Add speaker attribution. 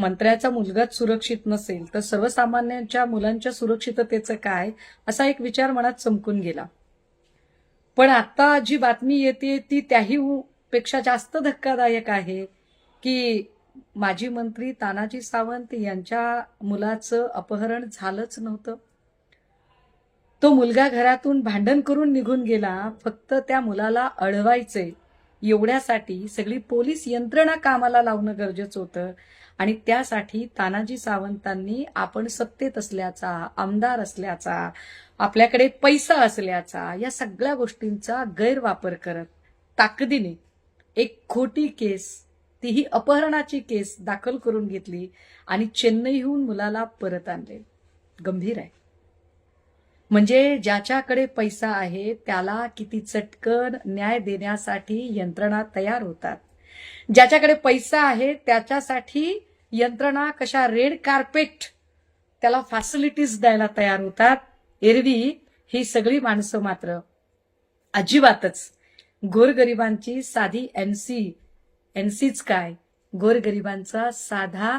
Speaker 1: मंत्र्याचा मुलगाच सुरक्षित नसेल तर सर्वसामान्यांच्या मुलांच्या सुरक्षिततेचं काय? असा एक विचार मनात चमकून गेला. पण आता जी बातमी येते ती त्याही पेक्षा जास्त धक्कादायक आहे की माजी मंत्री तानाजी सावंत यांच्या मुलाचं अपहरण झालंच नव्हतं. तो मुलगा घरातून भांडण करून निघून गेला फक्त त्या मुलाला अडवायचे एवढ्यासाठी सगळी पोलीस यंत्रणा कामाला लावणं गरजेचं होतं. आणि त्यासाठी तानाजी सावंतांनी आपण सत्तेत असल्याचा आमदार असल्याचा आपल्याकडे पैसा असल्याचा या सगळ्या गोष्टींचा गैरवापर करत ताकदीने एक खोटी केस तीही अपहरणाची केस दाखल करून घेतली आणि चेन्नईहून मुलाला परत आणले. गंभीर आहे. म्हणजे ज्याच्याकडे पैसा आहे त्याला किती चटकन न्याय देण्यासाठी यंत्रणा तयार होतात. ज्याच्याकडे पैसा आहे त्याच्यासाठी यंत्रणा कशा रेड कार्पेट त्याला फॅसिलिटीज द्यायला तयार होतात. एरवी ही सगळी माणसं मात्र अजिबातच गोरगरिबांची साधी एनसी एनसीच काय? गोरगरिबांचा साधा